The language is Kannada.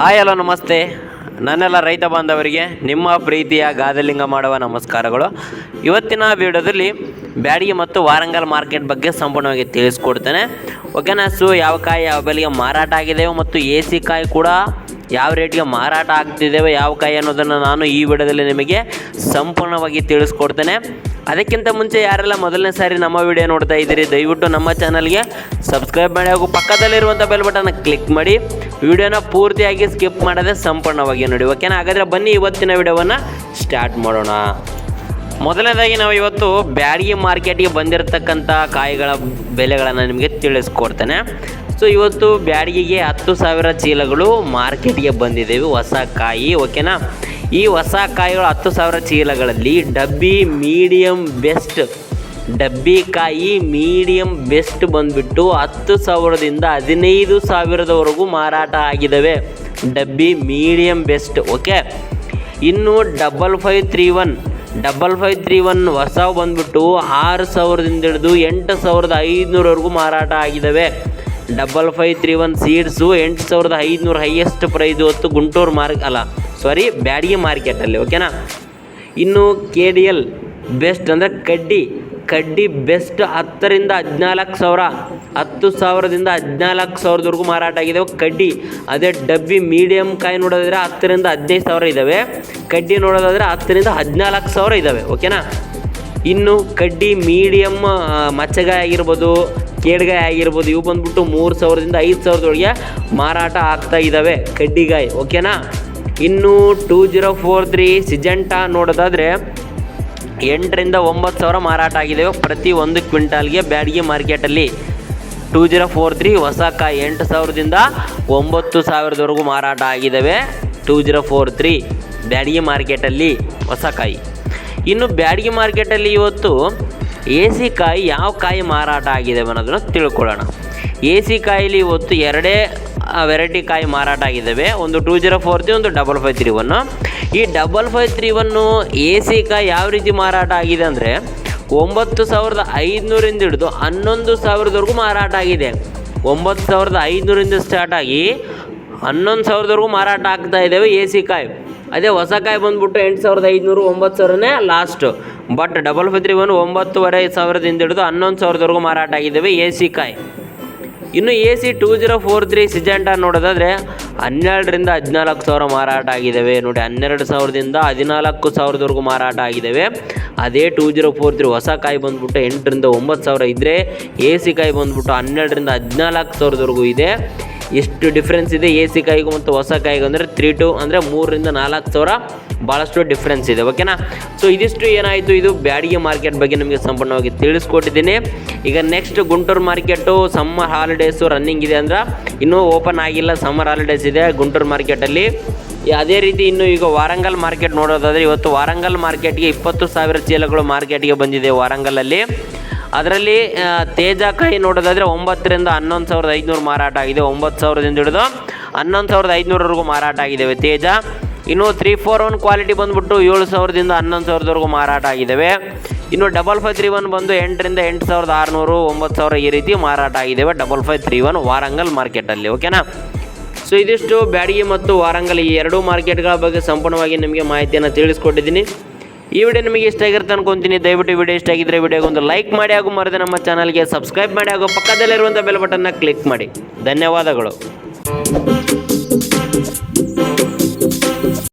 ಹಾಯ್, ಹಲೋ, ನಮಸ್ತೆ. ನನ್ನೆಲ್ಲ ರೈತ ಬಾಂಧವರಿಗೆ ನಿಮ್ಮ ಪ್ರೀತಿಯ ಗಾದಲಿಂಗ ಮಾಡುವ ನಮಸ್ಕಾರಗಳು. ಇವತ್ತಿನ ವಿಡಿಯೋದಲ್ಲಿ ಬ್ಯಾಡಿಗೆ ಮತ್ತು ವಾರಂಗಲ್ ಮಾರ್ಕೆಟ್ ಬಗ್ಗೆ ಸಂಪೂರ್ಣವಾಗಿ ತಿಳಿಸ್ಕೊಡ್ತೇನೆ. ಓಕೆನಾ ಸೊ ಯಾವ ಕಾಯಿ, ಯಾವ ಬೆಲೆಗೆ ಮಾರಾಟ ಆಗಿದೆಯೋ ಮತ್ತು ಎ ಸಿ ಕಾಯಿ ಕೂಡ ಯಾವ ರೇಟ್ಗೆ ಮಾರಾಟ ಆಗ್ತಿದ್ದೇವೆ, ಯಾವ ಕಾಯಿ ಅನ್ನೋದನ್ನು ನಾನು ಈ ವಿಡಿಯೋದಲ್ಲಿ ನಿಮಗೆ ಸಂಪೂರ್ಣವಾಗಿ ತಿಳಿಸ್ಕೊಡ್ತೇನೆ. ಅದಕ್ಕಿಂತ ಮುಂಚೆ ಯಾರೆಲ್ಲ ಮೊದಲನೇ ಸಾರಿ ನಮ್ಮ ವಿಡಿಯೋ ನೋಡ್ತಾ ಇದ್ದೀರಿ, ದಯವಿಟ್ಟು ನಮ್ಮ ಚಾನಲ್ಗೆ ಸಬ್ಸ್ಕ್ರೈಬ್ ಮಾಡಿ ಹಾಗೂ ಪಕ್ಕದಲ್ಲಿರುವಂಥ ಬೆಲ್ ಬಟನ್ನ ಕ್ಲಿಕ್ ಮಾಡಿ. ವಿಡಿಯೋನ ಪೂರ್ತಿಯಾಗಿ ಸ್ಕಿಪ್ ಮಾಡದೆ ಸಂಪೂರ್ಣವಾಗಿ ನೋಡಿ. ಓಕೆನಾ? ಹಾಗಾದರೆ ಬನ್ನಿ ಇವತ್ತಿನ ವಿಡಿಯೋವನ್ನು ಸ್ಟಾರ್ಟ್ ಮಾಡೋಣ. ಮೊದಲನೇದಾಗಿ ನಾವು ಇವತ್ತು ಬ್ಯಾಡಗಿ ಮಾರ್ಕೆಟ್ಗೆ ಬಂದಿರತಕ್ಕಂಥ ಕಾಯಿಗಳ ಬೆಲೆಗಳನ್ನು ನಿಮಗೆ ತಿಳಿಸ್ಕೊಡ್ತೇನೆ. ಸೊ ಇವತ್ತು ಬ್ಯಾಡಗಿಗೆ ಹತ್ತು ಸಾವಿರ ಚೀಲಗಳು ಮಾರ್ಕೆಟ್ಗೆ ಬಂದಿದ್ದೇವೆ ಹೊಸ ಕಾಯಿ ಓಕೆನಾ ಈ ಹೊಸ ಕಾಯಿಗಳು ಹತ್ತು ಸಾವಿರ ಚೀಲಗಳಲ್ಲಿ ಡಬ್ಬಿ ಮೀಡಿಯಮ್ ಬೆಸ್ಟ್, ಡಬ್ಬಿ ಕಾಯಿ ಮೀಡಿಯಂ ಬೆಸ್ಟ್ ಬಂದುಬಿಟ್ಟು ಹತ್ತು ಸಾವಿರದಿಂದ ಹದಿನೈದು ಸಾವಿರದವರೆಗೂ ಮಾರಾಟ ಆಗಿದ್ದಾವೆ ಡಬ್ಬಿ ಮೀಡಿಯಂ ಬೆಸ್ಟ್ ಓಕೆ ಇನ್ನು double five three one double five three one ಹೊಸ ಬಂದ್ಬಿಟ್ಟು ಆರು ಸಾವಿರದಿಂದ ಹಿಡಿದು ಎಂಟು ಸಾವಿರದ ಐದುನೂರವರೆಗೂ ಮಾರಾಟ ಆಗಿದ್ದಾವೆ. Double five three one seeds ಎಂಟು ಸಾವಿರದ ಐದುನೂರು ಹೈಯೆಸ್ಟ್ ಪ್ರೈಸ್ ಹೊತ್ತು ಗುಂಟೂರು ಮಾರ್ಕ್ ಅಲ್ಲ ಸಾರಿ ಬ್ಯಾಡಗಿ ಮಾರ್ಕೆಟಲ್ಲಿ ಓಕೆನಾ ಇನ್ನು ಕೆ ಡಿ ಎಲ್ ಬೆಸ್ಟ್ ಅಂದರೆ ಕಡ್ಡಿ. ಕಡ್ಡಿ ಬೆಸ್ಟ್ ಹತ್ತರಿಂದ ಹದಿನಾಲ್ಕು ಸಾವಿರ, ಹತ್ತು ಸಾವಿರದಿಂದ ಹದಿನಾಲ್ಕು ಸಾವಿರದವರೆಗೂ ಮಾರಾಟ ಆಗಿದೆ ಕಡ್ಡಿ ಅದೇ ಡಬ್ಬಿ ಮೀಡಿಯಮ್ ಕಾಯಿ ನೋಡೋದಾದರೆ ಹತ್ತರಿಂದ ಹದಿನೈದು ಸಾವಿರ ಇದ್ದಾವೆ ಕಡ್ಡಿ ನೋಡೋದಾದರೆ ಹತ್ತರಿಂದ ಹದಿನಾಲ್ಕು ಸಾವಿರ ಇದ್ದಾವೆ ಓಕೆನಾ ಇನ್ನು ಕಡ್ಡಿ ಮೀಡಿಯಮ್ ಮಚ್ಚಗಾಯಿ ಆಗಿರ್ಬೋದು, ಕೇಡ್ಗಾಯಿ ಆಗಿರ್ಬೋದು, ಇವು ಬಂದ್ಬಿಟ್ಟು ಮೂರು ಸಾವಿರದಿಂದ ಐದು ಸಾವಿರದೊಳಗೆ ಮಾರಾಟ ಆಗ್ತಾ ಇದ್ದಾವೆ ಕಡ್ಡಿಗಾಯಿ ಓಕೆನಾ ಇನ್ನು two zero four three Syngenta ನೋಡೋದಾದರೆ ಎಂಟರಿಂದ ಒಂಬತ್ತು ಸಾವಿರ ಮಾರಾಟ ಆಗಿದ್ದಾವೆ ಪ್ರತಿ ಒಂದು ಕ್ವಿಂಟಾಲ್ಗೆ ಬ್ಯಾಡಗಿ ಮಾರ್ಕೆಟಲ್ಲಿ ಟೂ ಜೀರೋ ಫೋರ್ ತ್ರೀ ಹೊಸ ಕಾಯಿ ಎಂಟು ಸಾವಿರದಿಂದ ಒಂಬತ್ತು ಸಾವಿರದವರೆಗೂ ಮಾರಾಟ ಆಗಿದ್ದಾವೆ. Two zero four three Byadgi ಮಾರ್ಕೆಟಲ್ಲಿ ಹೊಸ ಕಾಯಿ ಇನ್ನು ಬ್ಯಾಡಗಿ ಮಾರ್ಕೆಟಲ್ಲಿ ಇವತ್ತು ಎ ಸಿ ಕಾಯಿ ಯಾವ ಕಾಯಿ ಮಾರಾಟ ಆಗಿದೆ ಅನ್ನೋದನ್ನು ತಿಳ್ಕೊಳ್ಳೋಣ. ಎ ಸಿ ಕಾಯಿಲಿ ಇವತ್ತು ಎರಡೇ ವೆರೈಟಿ ಕಾಯಿ ಮಾರಾಟ ಆಗಿದ್ದಾವೆ. ಒಂದು ಟೂ ಜೀರೋ ಫೋರ್ ತ್ರೀ, ಒಂದು ಡಬಲ್ ಫೈವ್ ತ್ರೀ ಒನ್ನು ಈ double five three one A C ಕಾಯಿ ಯಾವ ರೀತಿ ಮಾರಾಟ ಆಗಿದೆ ಅಂದರೆ ಒಂಬತ್ತು ಸಾವಿರದ ಐದುನೂರಿಂದ ಹಿಡಿದು ಹನ್ನೊಂದು ಸಾವಿರದವರೆಗೂ ಮಾರಾಟ ಆಗಿದೆ. ಒಂಬತ್ತು ಸಾವಿರದ ಐದುನೂರಿಂದ ಸ್ಟಾರ್ಟ್ ಆಗಿ ಹನ್ನೊಂದು ಸಾವಿರದವರೆಗೂ ಮಾರಾಟ ಆಗ್ತಾ ಇದ್ದಾವೆ ಎ ಸಿ ಕಾಯಿ. ಅದೇ ಹೊಸ ಕಾಯಿ ಬಂದುಬಿಟ್ಟು ಎಂಟು ಸಾವಿರದ ಐದುನೂರು, ಒಂಬತ್ತು ಸಾವಿರನೇ last but double five three one ಒಂಬತ್ತುವರೆ ಸಾವಿರದಿಂದ ಹಿಡಿದು ಹನ್ನೊಂದು ಸಾವಿರದವರೆಗೂ ಮಾರಾಟ ಆಗಿದ್ದಾವೆ ಎ ಸಿ ಕಾಯಿ. ಇನ್ನು A C two zero four three Syngenta ನೋಡೋದಾದರೆ ಹನ್ನೆರಡರಿಂದ ಹದಿನಾಲ್ಕು ಸಾವಿರ ಮಾರಾಟ ಆಗಿದ್ದಾವೆ ನೋಡಿ, ಹನ್ನೆರಡು ಸಾವಿರದಿಂದ ಹದಿನಾಲ್ಕು ಸಾವಿರದವರೆಗೂ ಮಾರಾಟ ಆಗಿದ್ದಾವೆ ಅದೇ ಟೂ ಜೀರೋ ಫೋರ್ ತ್ರೀ ಹೊಸ ಕಾಯಿ ಬಂದ್ಬಿಟ್ಟು ಎಂಟರಿಂದ ಒಂಬತ್ತು ಸಾವಿರ ಇದ್ದರೆ ಎ ಸಿ ಕಾಯಿ ಬಂದ್ಬಿಟ್ಟು ಹನ್ನೆರಡರಿಂದ ಹದಿನಾಲ್ಕು ಸಾವಿರದವರೆಗೂ ಇದೆ. ಎಷ್ಟು ಡಿಫ್ರೆನ್ಸ್ ಇದೆ ಎ ಸಿ ಕಾಯಿಗೂ ಮತ್ತು ಹೊಸ ಕಾಯಿಗೂ ಅಂದರೆ ತ್ರೀ ಟು ಅಂದರೆ ಮೂರರಿಂದ ನಾಲ್ಕು ಸಾವಿರ ಭಾಳಷ್ಟು ಡಿಫ್ರೆನ್ಸ್ ಇದೆ ಓಕೆನಾ ಸೊ ಇದಿಷ್ಟು ಏನಾಯಿತು? ಇದು ಬ್ಯಾಡಿಗೆ ಮಾರ್ಕೆಟ್ ಬಗ್ಗೆ ನಿಮಗೆ ಸಂಪೂರ್ಣವಾಗಿ ತಿಳಿಸ್ಕೊಟ್ಟಿದ್ದೀನಿ. ಈಗ next Guntur market summer holidays running ಇದೆ ಅಂದ್ರೆ ಇನ್ನೂ ಓಪನ್ ಆಗಿಲ್ಲ ಸಮ್ಮರ್ ಹಾಲಿಡೇಸ್ ಇದೆ ಗುಂಟೂರು ಮಾರ್ಕೆಟಲ್ಲಿ ಅದೇ ರೀತಿ ಇನ್ನು ಈಗ ವಾರಂಗಲ್ ಮಾರ್ಕೆಟ್ ನೋಡೋದಾದರೆ ಇವತ್ತು ವಾರಂಗಲ್ ಮಾರ್ಕೆಟ್ಗೆ ಇಪ್ಪತ್ತು ಸಾವಿರ ಚೀಲಗಳು ಮಾರ್ಕೆಟ್ಗೆ ಬಂದಿದೆ ವಾರಂಗಲಲ್ಲಿ. ಅದರಲ್ಲಿ ತೇಜ ಕಾಯಿ ನೋಡೋದಾದರೆ ಒಂಬತ್ತರಿಂದ ಹನ್ನೊಂದು ಸಾವಿರದ ಐದುನೂರು ಮಾರಾಟ ಆಗಿದೆ. ಒಂಬತ್ತು ಸಾವಿರದಿಂದ ಹಿಡಿದು ಹನ್ನೊಂದು ಸಾವಿರದ ಐದುನೂರವರೆಗೂ ಮಾರಾಟ ಆಗಿದ್ದಾವೆ ತೇಜ. ಇನ್ನು ತ್ರೀ ಫೋರ್ ಒನ್ ಕ್ವಾಲಿಟಿ ಬಂದುಬಿಟ್ಟು ಏಳು ಸಾವಿರದಿಂದ ಹನ್ನೊಂದು ಸಾವಿರದವರೆಗೂ ಮಾರಾಟ ಆಗಿದ್ದಾವೆ. ಇನ್ನು ಡಬಲ್ ಫೈವ್ ತ್ರೀ ಒನ್ ಬಂದು ಎಂಟರಿಂದ ಎಂಟು ಸಾವಿರದ ಆರುನೂರು, ಒಂಬತ್ತು ಸಾವಿರ ಈ ರೀತಿ ಮಾರಾಟ ಆಗಿದ್ದಾವೆ double five three one Warangal ಮಾರ್ಕೆಟಲ್ಲಿ ಓಕೆನಾ ಸೊ ಇದಿಷ್ಟು ಬ್ಯಾಡಗಿ ಮತ್ತು ವಾರಂಗಲ್ ಈ ಎರಡೂ ಮಾರ್ಕೆಟ್ಗಳ ಬಗ್ಗೆ ಸಂಪೂರ್ಣವಾಗಿ ನಿಮಗೆ ಮಾಹಿತಿಯನ್ನು ತಿಳಿಸ್ಕೊಟ್ಟಿದ್ದೀನಿ. ಈ ವಿಡಿಯೋ ನಿಮಗೆ ಇಷ್ಟ ಆಗಿರುತ್ತೆ ಅನ್ಕೊಂತೀನಿ. ದಯವಿಟ್ಟು ವಿಡಿಯೋ ಇಷ್ಟ ಆಗಿದ್ರೆ ವಿಡಿಯೋಗೆ ಒಂದು ಲೈಕ್ ಮಾಡಿ ಹಾಗೂ ಮರದ ನಮ್ಮ ಚಾನಲ್ಗೆ ಸಬ್ಸ್ಕ್ರೈಬ್ ಮಾಡಿ ಹಾಗೂ ಪಕ್ಕದಲ್ಲಿರುವಂಥ ಬೆಲ್ ಬಟನ್ನ ಕ್ಲಿಕ್ ಮಾಡಿ. ಧನ್ಯವಾದಗಳು.